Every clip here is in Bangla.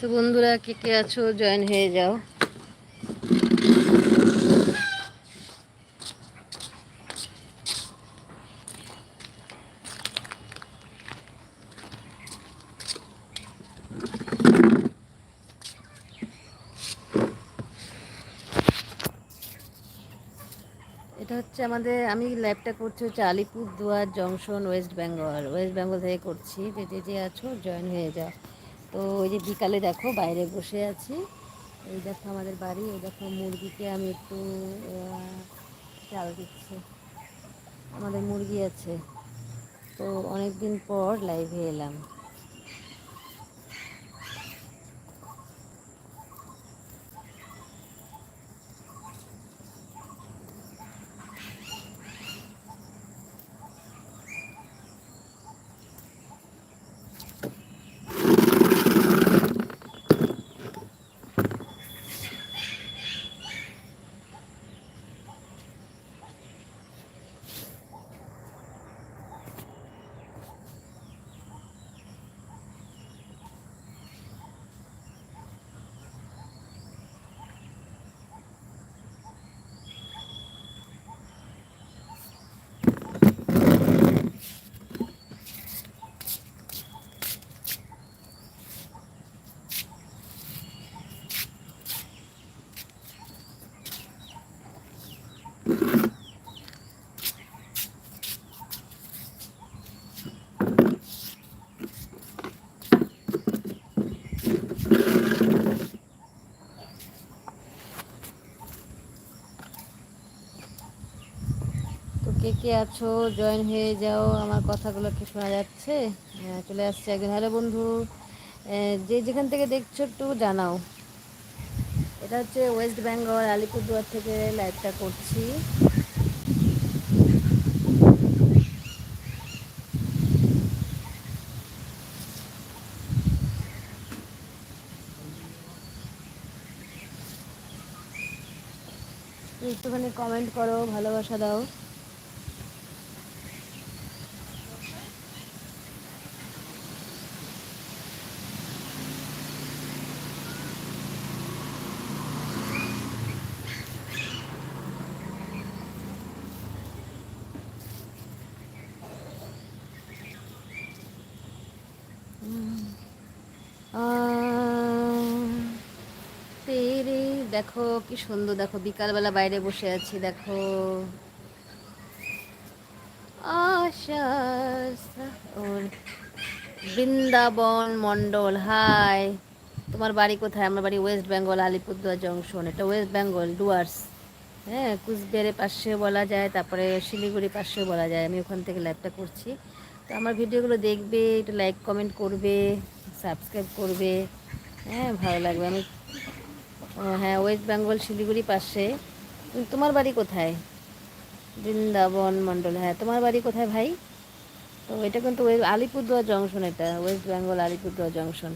তো বন্ধুরা, কে কে আছো? জয়েন হয়ে যাও। এটা হচ্ছে আমাদের, আমি লাইভটা করছি হচ্ছে আলিপুরদুয়ার জংশন ওয়েস্ট বেঙ্গল ওয়েস্ট বেঙ্গল থেকে করছি। যে যে আছো জয়েন হয়ে যাও। তো ওই যে বিকালে দেখো বাইরে বসে আছি। এই দেখো আমাদের বাড়ি ওই দেখো মুরগিকে আমি একটু চাল দিচ্ছি। আমাদের মুরগি আছে। তো অনেক দিন পর লাইভে এলাম তো কে আছো? জয়েন হয়ে যাও। আমার কথাগুলো কি শোনা যাচ্ছে? হ্যাঁ চলে আসছে একজন হ্যালো বন্ধু। যে যেখান থেকে দেখছ একটু জানাও। এটা হচ্ছে ওয়েস্ট বেঙ্গল আলিপুরদুয়ার থেকে লাইভটা করছি। একটুখানি কমেন্ট করো, ভালোবাসা দাও আহ, তেরে দেখো, কি সুন্দর, দেখো, বিকালবেলা বাইরে বসে আছি, দেখো। বৃন্দাবন মন্ডল হাই। তোমার বাড়ি কোথায়? আমার বাড়ি ওয়েস্ট বেঙ্গল, আলিপুরদুয়ার জংশন। এটা ওয়েস্ট বেঙ্গল, ডুয়ার্স। হ্যাঁ কুচবিহারের পাশে বলা যায়, তারপরে শিলিগুড়ির পাশেও বলা যায়। আমি ওখান থেকে লাইভটা করছি। তো আমার ভিডিওগুলো দেখবে, একটু লাইক কমেন্ট করবে সাবস্ক্রাইব করবে। হ্যাঁ ভালো লাগবে। আমি ও হ্যাঁ ওয়েস্ট বেঙ্গল শিলিগুড়ি পাশে। তোমার বাড়ি কোথায়? বৃন্দাবন মণ্ডল হ্যাঁ তোমার বাড়ি কোথায় ভাই? তো এটা কিন্তু আলিপুরদুয়ার জংশন এটা ওয়েস্ট বেঙ্গল আলিপুরদুয়ার জংশন।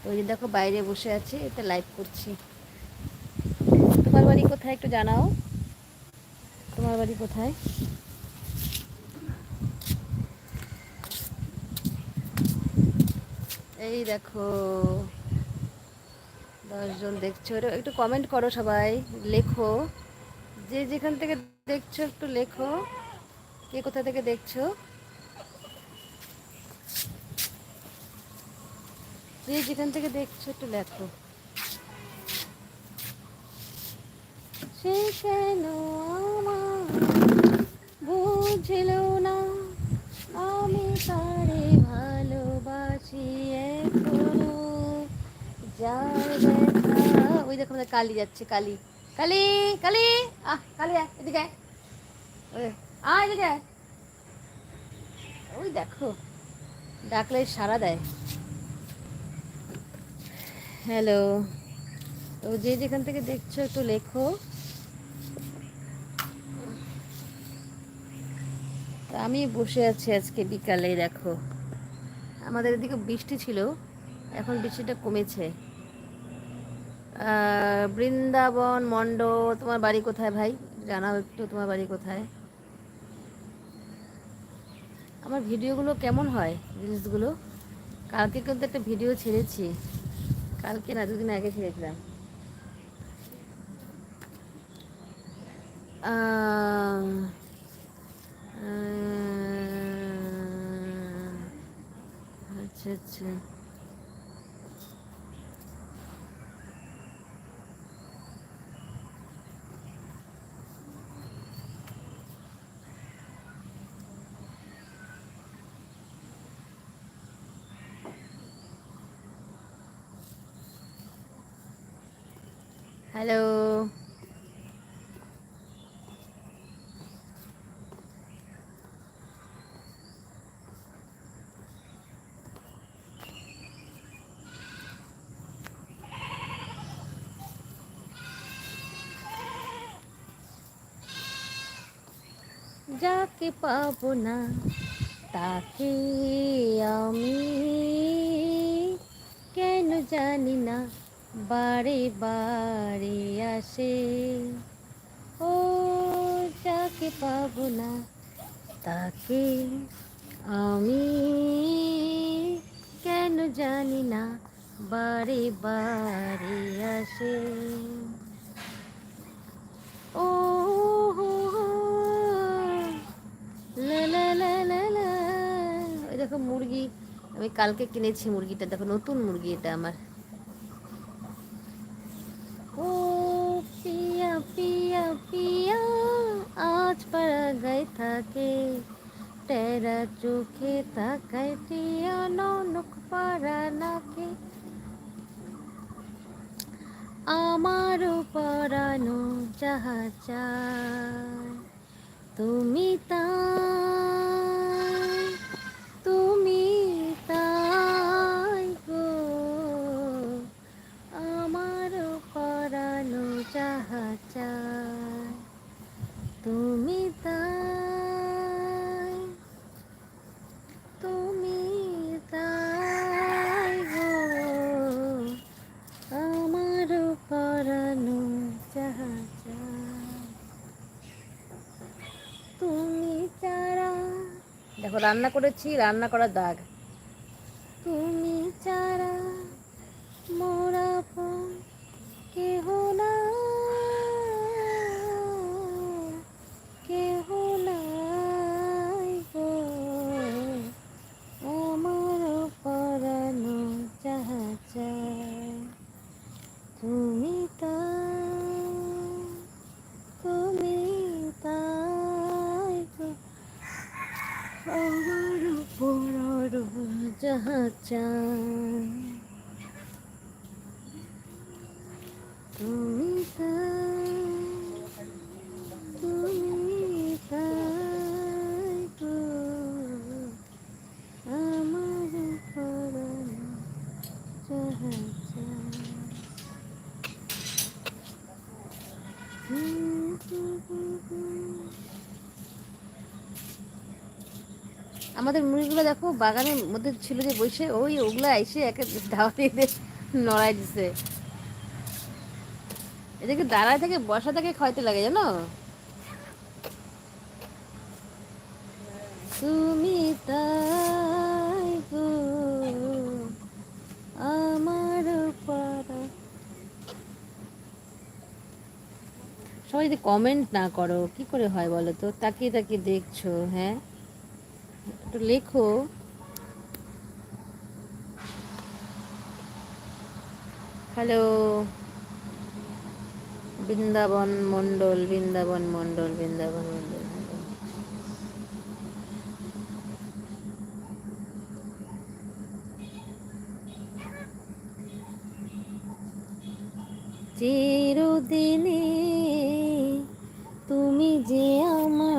তো ওই দেখো, বাইরে বসে আছি, এটা লাইভ করছি। তোমার বাড়ি কোথায় একটু জানাও? তোমার বাড়ি কোথায়? এই দেখো দশজন দেখছ। একটু কমেন্ট করো সবাই, লেখো। যে যেখান থেকে দেখছ একটু লেখো, কে কোথা থেকে দেখছ? যে যেখান থেকে দেখছ একটু লেখো। সে কেন বুঝলো না? আমি তারে ভালোবাসি ওই দেখো আমাদের কালি যাচ্ছে কালি। কালি কালি। আহ কালি আয়, এদিকে আয়। এদিকে ওই দেখো ডাকলে সারা দেয়। হ্যালো তো যে যেখান থেকে দেখছ একটু লেখো। তা আমি বসে আছি আজকে বিকালে দেখো। আমাদের এদিকে বৃষ্টি ছিল এখন বৃষ্টিটা কমেছে। বৃন্দাবন মণ্ড তোমার বাড়ি কোথায় ভাই? জানাও একটু তোমার বাড়ি কোথায়? আমার ভিডিওগুলো কেমন হয় রিলসগুলো কালকে কিন্তু একটা ভিডিও ছেড়েছি। কালকে না, দুদিন আগে ছেড়েছিলাম। আচ্ছা আচ্ছা। হ্যালো যাকে পাবো না তাকে আমি কেন জানি না বারে বারে আসে। ও, যাকে পাবো না, তাকে আমি কেন জানি না, বারে বারে আসে। ও দেখো মুরগি, আমি কালকে কিনেছি মুরগিটা, দেখো নতুন মুরগি এটা আমার ও পিয়া পিয়া আজ পাড়া গাই থাকে টেরা চোখে তাকায় টিয়া ননক পাড়া নাকে আমার পরানো যাহা চায় তুমি তাই তুমি তাই গো আমারও পরানো যাহা চায় তুমি তাই তুমি তাই গো আমার পরানো যাহা চায়। তুমি চারা দেখো রান্না করেছি রান্না করার দাগ তুমি চারা মোরা পন কেহ না কেহ নাই গো আমার পরানো যাহা চায় তুমি তাই তুমি তাই গো আমার পরানো যাহা চায় তুমি তাই তুমি তাই গো আমার পরানো যাহা চায় আমাদের মুড়িগুলো দেখো বাগানের মধ্যে ছিল যে বসে, ওই ওগুলো এসে একে ধাওয়া দিয়ে নড়াই দিছে। এদেরকে দাঁড়ায় থেকে বসা থেকে খাইতে লাগে, জানো? তুমি আমার সবাই যদি কমেন্ট না করো, কি করে হয় বলো তো? তাকিয়ে তাকিয়ে দেখছ হ্যাঁ? একটু লেখো। হ্যালো। বৃন্দাবন মণ্ডল বৃন্দাবন মণ্ডল বৃন্দাবন মণ্ডল চিরদিনে তুমি যে আমার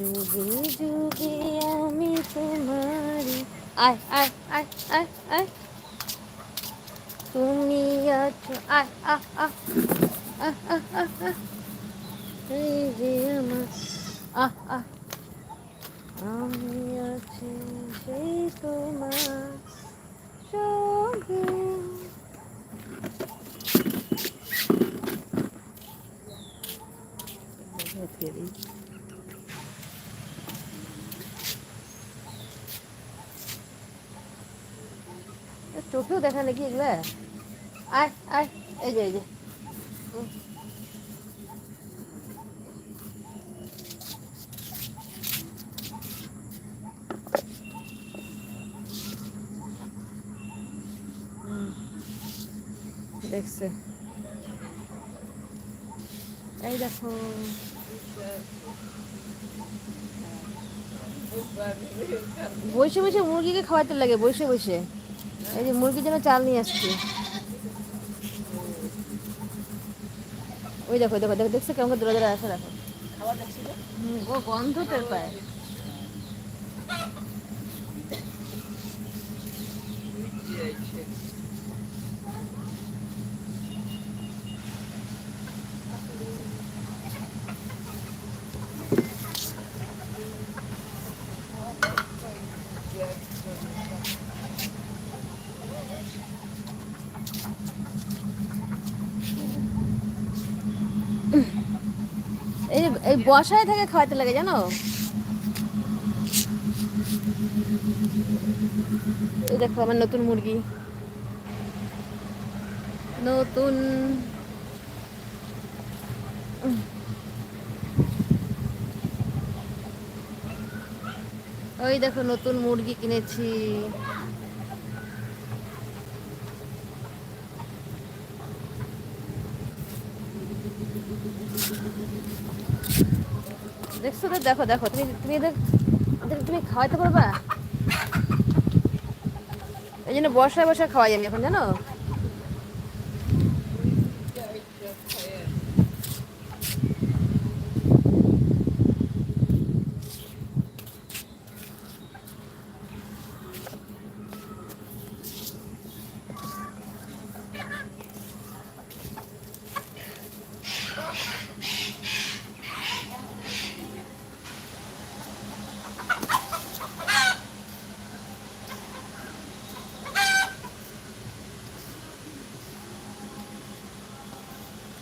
যুগে যুগে আমি তোমার আয় আয় আয় আয় তুমি আছো, আয় আহ আহ আহ আহ আহ। এই যে আমার, আহ আহ। আমি আছি, সেই তোমার সঙ্গে। চোখেও দেখা নাকি এগুলা? আয় আয়, এই যে এই যে। দেখছে। এই দেখো। বসে বসে মুরগিকে খাওয়াতে লাগে, বসে বসে। এই যে মুরগির জন্য চাল নিয়ে আসছি। ওই দেখো দেখো দেখো দেখছ কেমন দূরে দূরে আসে দেখো। ও গন্ধ টের পায় এই বসায় থেকে খাওয়াতে লাগে, জানো? দেখো আমার নতুন মুরগি। নতুন। ওই দেখো নতুন মুরগি কিনেছি। দেখছ তো? দেখো দেখো তুমি তুমি এদের তুমি খাওয়াইতে পারবা? এই জন্য বসায় বসায় খাওয়াই আমি এখন জানো?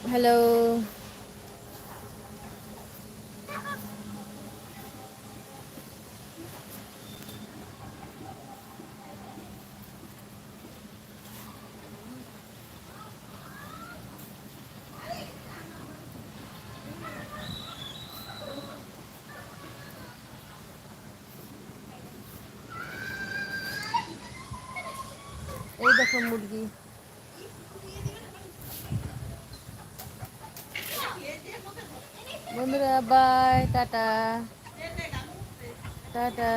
হ্যালো এই দেখো মুরগি বন্ধুরা বাই টাটা। টাটা।